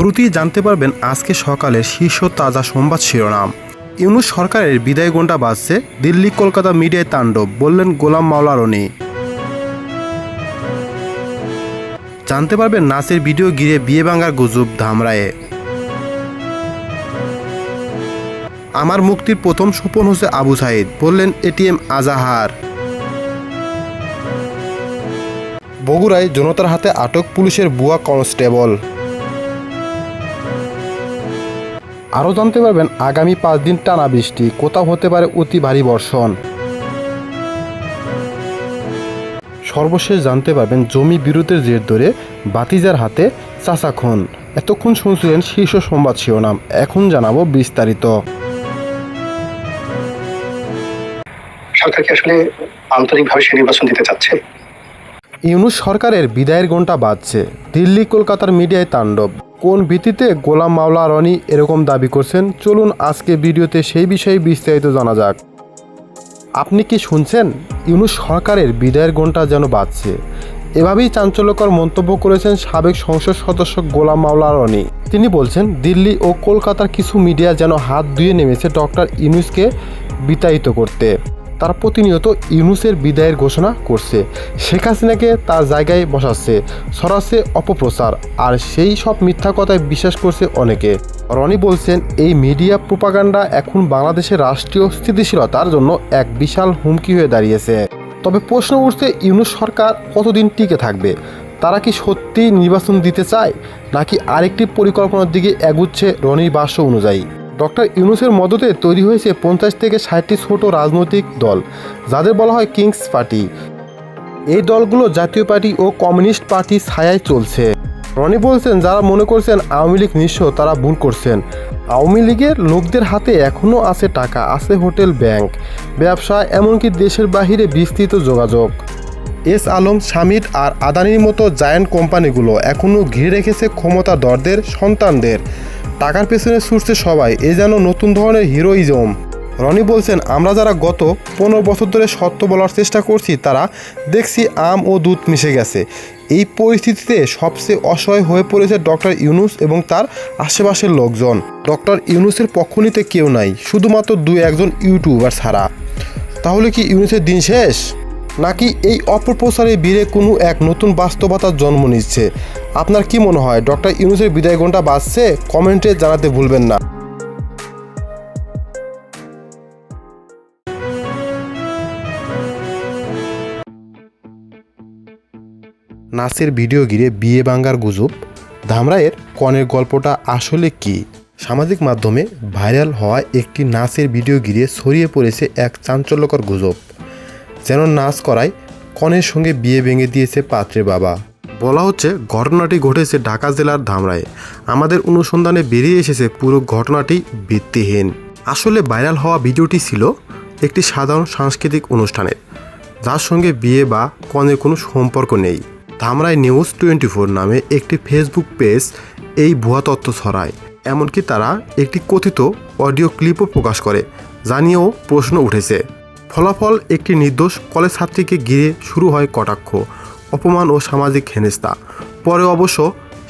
শুরুতেই জানতে পারবেন আজকে সকালের শীর্ষ তাজা সংবাদ শিরোনাম। ইউনুস সরকারের বিদায় ঘণ্টা বাজছে, দিল্লি কলকাতা মিডিয়ায় তাণ্ডব, বললেন গোলাম মাওলা রনি। জানতে পারবেন নাচের ভিডিও ঘিরে বিয়ে ভাঙার গুজব ধামরায়ে আমার মুক্তির প্রথম সুপন হচ্ছে আবু সাইদ, বললেন এটিএম আজাহার। বগুড়ায় জনতার হাতে আটক পুলিশের বুয়া কনস্টেবল। আরও জানতে পারবেন আগামী পাঁচ দিন টানা বৃষ্টি কোথাও হতে পারে অতি ভারী বর্ষণ। সর্বশেষ জানতে পারবেন জমি বিরোধের জের ধরে বাতিজার হাতে খুন। এতক্ষণ শুনছিলেন শীর্ষ সংবাদ শিরোনাম এখন জানাব বিস্তারিত। সরকার কি আসলে আন্তরিকভাবে সে নির্বাচন দিতে চাচ্ছে? ইউনুস সরকারের বিদায়ের ঘণ্টা বাজছে। দিল্লি কলকাতার মিডিয়ায় তাণ্ডব। কোন ভিত্তিতে গোলাম মাওলা রনি এরকম দাবি করছেন? চলুন আজকে ভিডিওতে সেই বিষয়ে বিস্তারিত জানা যাক। আপনি কি শুনছেন? ইউনুস সরকারের বিদায়ের ঘণ্টা যেন বাজছে। এভাবেই চাঞ্চল্যকর মন্তব্য করেছেন সাবেক সংসদ সদস্য গোলাম মাওলা রনি। তিনি বলছেন, দিল্লি ও কলকাতার কিছু মিডিয়া যেন হাত ধুয়ে নেমেছে ডক্টর ইউনুসকে বিতাড়িত করতে। তারা প্রতিনিয়ত ইউনুসের বিদায়ের ঘোষণা করছে। শেখ হাসিনাকে তার জায়গায় বসাচ্ছে। ছড়াচ্ছে অপপ্রচার। আর সেই সব মিথ্যা কথায় বিশ্বাস করছে অনেকে। রনি বলছেন, এই মিডিয়া প্রোপাগান্ডা এখন বাংলাদেশের রাষ্ট্রীয় স্থিতিশীলতার জন্য এক বিশাল হুমকি হয়ে দাঁড়িয়েছে। তবে প্রশ্ন উঠছে, ইউনুস সরকার কতদিন টিকে থাকবে? তারা কি সত্যি নির্বাচন দিতে চায়? নাকি আরেকটি পরিকল্পনার দিকে এগুচ্ছে রনির ভাষ্য অনুযায়ী? ডক্টর ইউনুসের মদতে তৈরি হয়েছে পঞ্চাশ থেকে ষাটটি ছোট রাজনৈতিক দল, যাদের বলা হয় কিংস পার্টি। এই দলগুলো জাতীয় পার্টি ও কমিউনিস্ট পার্টি ছায়ায় চলছে। রনি বলছেন, যারা মনে করছেন আওয়ামী লীগ নিঃস্ব, তারা ভুল করছেন। আওয়ামী লীগের লোকদের হাতে এখনও আছে টাকা, আছে হোটেল, ব্যাংক, ব্যবসা, এমনকি দেশের বাহিরে বিস্তৃত যোগাযোগ। এস আলম সামিট আর আদানির মতো জায়ান্ট কোম্পানিগুলো এখনও ঘিরে রেখেছে ক্ষমতাধরদের সন্তানদের। টাকার পেছনে ছুটছে সবাই, এ যেন নতুন ধরনের হিরোইজম। রনি বলছেন, আমরা যারা গত পনেরো বছর ধরে সত্য বলার চেষ্টা করছি, তারা দেখছি আম ও দুধ মিশে গেছে। এই পরিস্থিতিতে সবচেয়ে অসহায় হয়ে পড়েছে ডক্টর ইউনুস এবং তার আশেপাশের লোকজন। ডক্টর ইউনুসের পক্ষ নিতে কেউ নাই, শুধুমাত্র দু একজন ইউটিউবার ছাড়া। তাহলে কি ইউনুসের দিন শেষ? নাকি এই অপপ্রচারে বীরে কোনো এক নতুন বাস্তবতার জন্ম নিচ্ছে? আপনার কি মনে হয়, ডক্টর ইউনুসের বিদায় ঘণ্টা বাজছে? কমেন্টে জানাতে ভুলবেন না। নাচের ভিডিও ঘিরে বিয়ে ভাঙ্গার গুজব? ধামরায়ের কনের গল্পটা আসলে কি? সামাজিক মাধ্যমে ভাইরাল হওয়া একটি নাচের ভিডিও ঘিরে ছড়িয়ে পড়েছে এক চাঞ্চল্যকর গুজব। যেন নাচ করায় কনের সঙ্গে বিয়ে ভেঙে দিয়েছে পাত্রের বাবা। বলা হচ্ছে ঘটনাটি ঘটেছে ঢাকা জেলার ধামরায় আমাদের অনুসন্ধানে বেরিয়ে এসেছে পুরো ঘটনাটি ভিত্তিহীন। আসলে ভাইরাল হওয়া ভিডিওটি ছিল একটি সাধারণ সাংস্কৃতিক অনুষ্ঠানের। যার সঙ্গে বিয়ে বা কনের কোনো সম্পর্ক নেই। ধামরাই নিউজ টোয়েন্টি ফোর নামে একটি ফেসবুক পেজ এই ভুয়া তথ্য ছড়ায়। এমনকি তারা একটি কথিত অডিও ক্লিপও প্রকাশ করে জানিয়েও প্রশ্ন উঠেছে। ফলাফল একটি নির্দোষ কলেজ ছাত্রীকে ঘিরে শুরু হয় কটাক্ষ, অপমান ও সামাজিক হেনস্তা পরে অবশ্য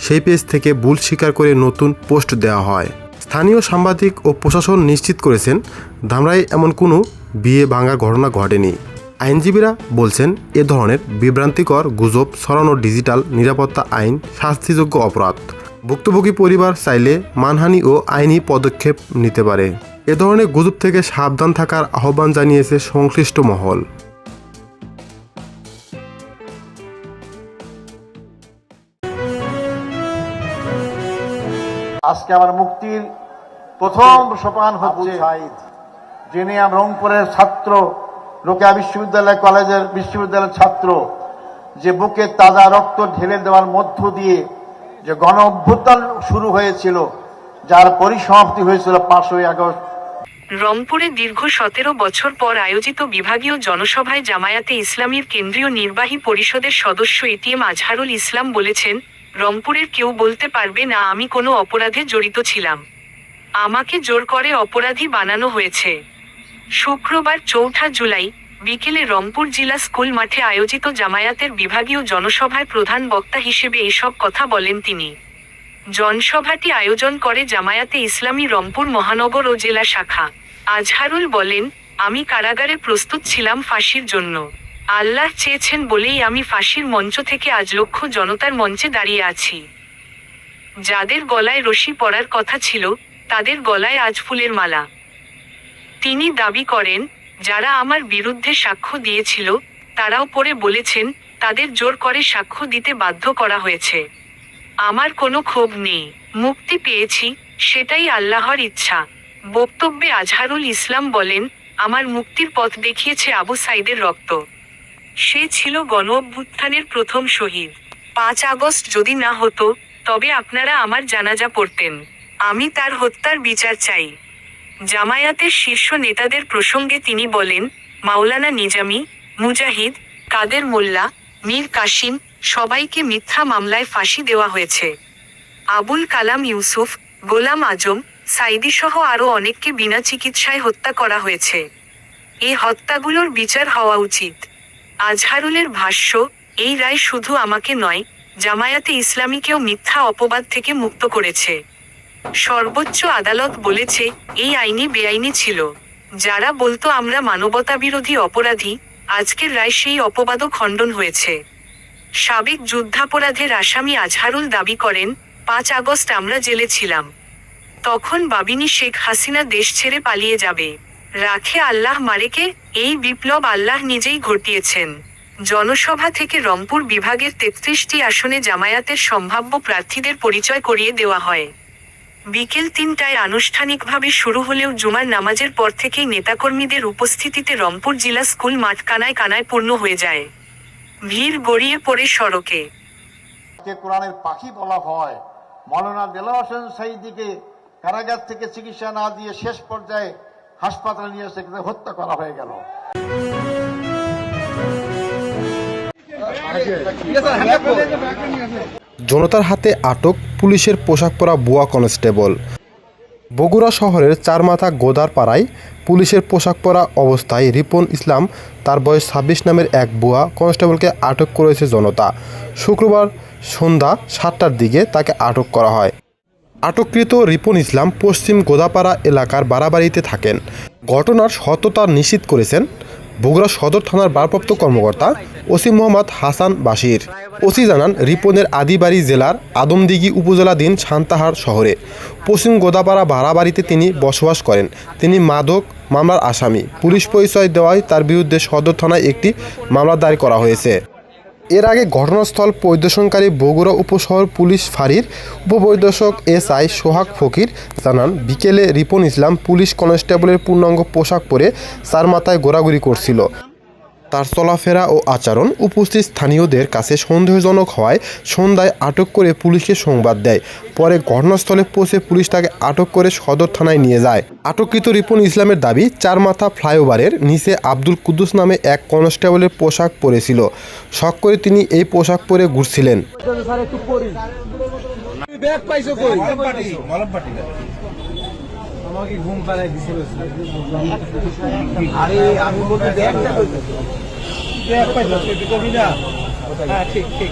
সেই পেজ থেকে ভুল স্বীকার করে নতুন পোস্ট দেওয়া হয়। স্থানীয় সাংবাদিক ও প্রশাসন নিশ্চিত করেছেন ধামরাই এমন কোনো বিয়ে ভাঙার ঘটনা ঘটেনি। আইনজীবীরা বলছেন, এ ধরনের বিভ্রান্তিকর গুজব ছড়ানো ডিজিটাল নিরাপত্তা আইন শাস্তিযোগ্য অপরাধ। ভুক্তভোগী পরিবার চাইলে মানহানি ও আইনি পদক্ষেপ নিতে পারে। এ ধরনের গুজব থেকে সাবধান থাকার আহ্বান জানিয়েছে সংশ্লিষ্ট মহল। আজকে আমার মুক্তির প্রথম সোপান হচ্ছে যিনি রংপুরের ছাত্র রোকেয়া বিশ্ববিদ্যালয়, কলেজের বিশ্ববিদ্যালয়ের ছাত্র, যে বুকে তাজা রক্ত ঢেলে দেওয়ার মধ্য দিয়ে যে গণ অভ্যুত্থান শুরু হয়েছিল, যার পরিসমাপ্তি হয়েছিল পাঁচই আগস্ট রংপুরে দীর্ঘ সতেরো বছর পর আয়োজিত বিভাগীয় জনসভায় জামায়াতে ইসলামীর কেন্দ্রীয় নির্বাহী পরিষদের সদস্য এটিএম আজহারুল ইসলাম বলেছেন, রংপুরের কেউ বলতে পারবে না, আমি কোনো অপরাধে জড়িত ছিলাম। আমাকে জোর করে অপরাধী বানানো হয়েছে। শুক্রবার চৌঠা জুলাই বিকেলে রংপুর জেলা স্কুল মাঠে আয়োজিত জামায়াতের বিভাগীয় জনসভায় প্রধান বক্তা হিসেবে এসব কথা বলেন তিনি। জনসভাটি আয়োজন করে জামায়াতে ইসলামী রংপুর মহানগর ও জেলা শাখা। আজহারুল বলেন, আমি কারাগারে প্রস্তুত ছিলাম ফাঁসির জন্য। আল্লাহ চেয়েছেন বলেই আমি ফাঁসির মঞ্চ থেকে আজ লক্ষ জনতার মঞ্চে দাঁড়িয়ে আছি। যাদের গলায় রশি পড়ার কথা ছিল, তাদের গলায় আজ ফুলের মালা। তিনি দাবি করেন, যারা আমার বিরুদ্ধে সাক্ষ্য দিয়েছিল, তারাও পরে বলেছেন, তাদের জোর করে সাক্ষ্য দিতে বাধ্য করা হয়েছে। আমার কোনো ক্ষোভ নেই। মুক্তি পেয়েছি, সেটাই আল্লাহর ইচ্ছা। বক্তব্যে আজহারুল ইসলাম বলেন, আমার মুক্তির পথ দেখিয়েছে আবু সাইদের রক্ত। সে ছিল গণ অভ্যুত্থানের প্রথম শহীদ। পাঁচ আগস্ট যদি না হতো, তবে আপনারা আমার জানাজা পড়তেন। আমি তার হত্যার বিচার চাই। জামায়াতের শীর্ষ নেতাদের প্রসঙ্গে তিনি বলেন, মাওলানা নিজামি, মুজাহিদ, কাদের মোল্লা, মীর কাসিম সবাইকে মিথ্যা মামলায় ফাঁসি দেওয়া হয়েছে। আবুল কালাম ইউসুফ, গোলাম আজম, সাইদি সহ আরও অনেককে বিনা চিকিৎসায় হত্যা করা হয়েছে। এই হত্যাগুলোর বিচার হওয়া উচিত। আজহারুলের ভাষ্য, এই রায় শুধু আমাকে নয়, জামায়াতে ইসলামীকেও মিথ্যা অপবাদ থেকে মুক্ত করেছে। সর্বোচ্চ আদালত বলেছে, এই আইনি বেআইনি ছিল। যারা বলতো আমরা মানবতাবিরোধী অপরাধী, আজকের রায় সেই অপবাদও খণ্ডন হয়েছে। সাবেক যুদ্ধাপরাধের আসামি আজহারুল দাবি করেন, পাঁচ আগস্ট আমরা জেলে ছিলাম। তখন বাবিনী শেখ হাসিনা দেশ ছেড়ে পালিয়ে যাবে। রাখে আল্লাহ মারেকে, এই বিপ্লব আল্লাহ নিজেই ঘটিয়েছেন। জনসভা থেকে রংপুর বিভাগের তেত্রিশটি আসনে জামায়াতের সম্ভাব্য প্রার্থীদের পরিচয় করিয়ে দেওয়া হয়। বিকেল তিনটায় আনুষ্ঠানিকভাবে শুরু হলেও জুমার নামাজের পর থেকেই নেতাকর্মীদের উপস্থিতিতে রংপুর জেলা স্কুল মাঠ কানায় কানায় পূর্ণ হয়ে যায়। ভিড় গড়িয়ে পড়ে সড়কে। কোরআনের পাখি বলা হয় মৌলানা দেলা হোসেন সাইদিকে কারাগার থেকে চিকিৎসা না দিয়ে শেষ পর্যায়ে হাসপাতালে নিয়ে এসে হত্যা করা হয়ে গেল। জনতার হাতে আটক পুলিশের পোশাক পরা বুয়া কনস্টেবল। বগুড়া শহরের চারমাথা গোদার পাড়ায় পুলিশের পোশাক পরা অবস্থায় রিপন ইসলাম, তার বয়স ছাব্বিশ নামের এক বুয়া, কনস্টেবলকে আটক করেছে জনতা। শুক্রবার সন্ধ্যা সাতটার দিকে তাকে আটক করা হয়। আটককৃত রিপন ইসলাম পশ্চিম গোদাপাড়া এলাকার বাড়াবাড়িতে থাকেন। ঘটনার সত্যতা নিশ্চিত করেছেন বগুড়া সদর থানার ভারপ্রাপ্ত কর্মকর্তা ওসি মোহাম্মদ হাসান বাশির। ওসি জানান, রিপনের আদিবাড়ি জেলার আদমদিঘি উপজেলাধীন সান্তাহার শহরে পশ্চিম গোদাপাড়া ভাড়াবাড়িতে তিনি বসবাস করেন। তিনি মাদক মামলার আসামি। পুলিশ পরিচয় দেওয়ায় তার বিরুদ্ধে সদর থানায় একটি মামলা দায়ের করা হয়েছে। এর আগে ঘটনাস্থল পরিদর্শনকারী বগুড়া উপশহর পুলিশ ফাঁড়ির উপপরিদর্শক এস আই সোহাগ ফকির জানান, বিকেলে রিপন ইসলাম পুলিশ কনস্টেবলের পূর্ণাঙ্গ পোশাক পরে তার মাথায় ঘোরাঘুরি করছিল। তার চলাফেরা ও আচরণ উপস্থিত স্থানীয়দের কাছে সন্দেহজনক হওয়ায় সন্ধ্যায় আটক করে পুলিশকে সংবাদ দেয়। পরে ঘটনাস্থলে পৌঁছে পুলিশ তাকে আটক করে সদর থানায় নিয়ে যায়। আটককৃত রিপন ইসলামের দাবি চারমাথা ফ্লাইওভারের নিচে আব্দুল কুদ্দুস নামে এক কনস্টেবলের পোশাক পরেছিল। শখ করে তিনি এই পোশাক পরে ঘুরছিলেন। ঘুম পাড়ায় আরে, আমি বলতে কই তুই কবি না? হ্যাঁ ঠিক ঠিক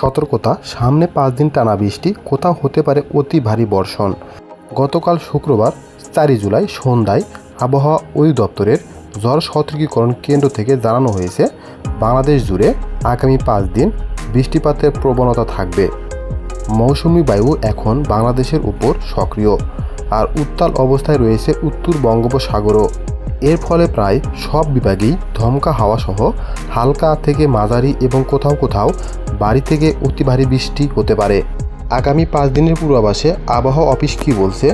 সতর্কতা, সামনে পাঁচ দিন টানা বৃষ্টি, কোথাও হতে পারে অতি ভারী বর্ষণ। গতকাল শুক্রবার চারই জুলাই সন্ধ্যায় আবহাওয়া অধিদপ্তরের ঝড় সতর্কীকরণ কেন্দ্র থেকে জানানো হয়েছে, বাংলাদেশ জুড়ে আগামী পাঁচ দিন বৃষ্টিপাতের প্রবণতা থাকবে। মৌসুমি বায়ু এখন বাংলাদেশের উপর সক্রিয়, আর উত্তাল অবস্থায় রয়েছে উত্তর বঙ্গোপসাগরও। এর ফলে প্রায় সব বিভাগেই ধমকা হাওয়া সহ হালকা থেকে মাঝারি এবং কোথাও কোথাও বাড়ি থেকে অতি ভারী বৃষ্টি হতে পারে। আগামী পাঁচ দিনের পূর্বাভাসে আবহাওয়া অফিস কী বলছে,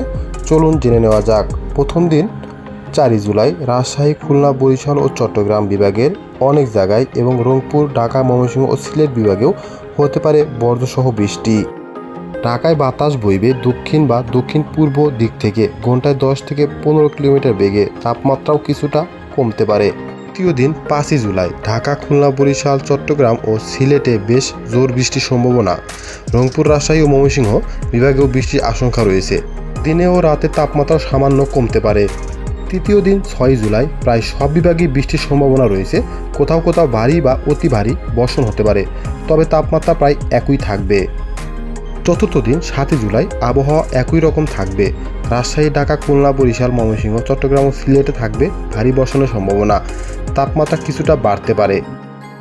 চলুন জেনে নেওয়া যাক। প্রথম দিন চারই জুলাই রাজশাহী, খুলনা, বরিশাল ও চট্টগ্রাম বিভাগের অনেক জায়গায় এবং রংপুর, ঢাকা, ময়মনসিংহ ও সিলেট বিভাগেও হতে পারে বর্জ্যসহ বৃষ্টি। ঢাকায় বাতাস বইবে দক্ষিণ বা দক্ষিণ পূর্ব দিক থেকে। ঘন্টায় দশ থেকে পনেরো কিলোমিটার বেগে। তাপমাত্রাও কিছুটা কমতে পারে। তৃতীয় দিন পাঁচই জুলাই। ঢাকা, খুলনা, বরিশাল, চট্টগ্রাম ও সিলেটে বেশ জোর বৃষ্টির সম্ভাবনা। রংপুর, রাজশাহী ও ময়মনসিংহ বিভাগেও বৃষ্টির আশঙ্কা রয়েছে। দিনে ও রাতে তাপমাত্রা সামান্য কমতে পারে। তৃতীয় দিন ছয় জুলাই, প্রায় সব বিভাগেই বৃষ্টির সম্ভাবনা রয়েছে। কোথাও কোথাও ভারী বা অতি ভারী বর্ষণ হতে পারে, তবে তাপমাত্রা প্রায় একই থাকবে। চতুর্থ দিন সাতই জুলাই, আবহাওয়া একই রকম থাকবে। রাজশাহী, ঢাকা, খুলনা, বরিশাল, ময়মনসিংহ, চট্টগ্রাম ও সিলেটে থাকবে ভারী বর্ষণের সম্ভাবনা। তাপমাত্রা কিছুটা বাড়তে পারে।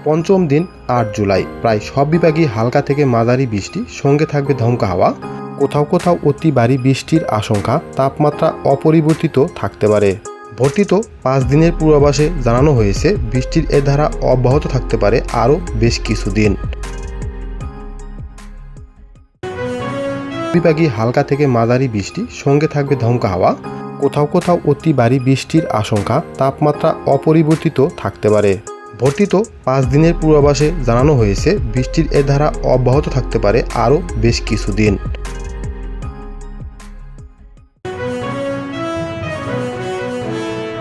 পঞ্চম দিন আট জুলাই, প্রায় সব বিভাগেই হালকা থেকে মাঝারি বৃষ্টি, সঙ্গে থাকবে ধমকা হাওয়া। কোথাও কোথাও অতি ভারী বৃষ্টির আশঙ্কা, তাপমাত্রা অপরিবর্তিত থাকতে পারে। ভর্তিত পাঁচ দিনের পূর্বাভাসে জানানো হয়েছে, বৃষ্টির এ ধারা অব্যাহত থাকতে পারে আরও বেশ কিছুদিন। বিভাগে হালকা থেকে মাঝারি বৃষ্টি, সঙ্গে থাকবে ধমকা হাওয়া। কোথাও কোথাও অতি ভারী বৃষ্টির আশঙ্কা, তাপমাত্রা অপরিবর্তিত থাকতে পারে। ভর্তিত পাঁচ দিনের পূর্বাভাসে জানানো হয়েছে, বৃষ্টির এ ধারা অব্যাহত থাকতে পারে আরও বেশ কিছুদিন।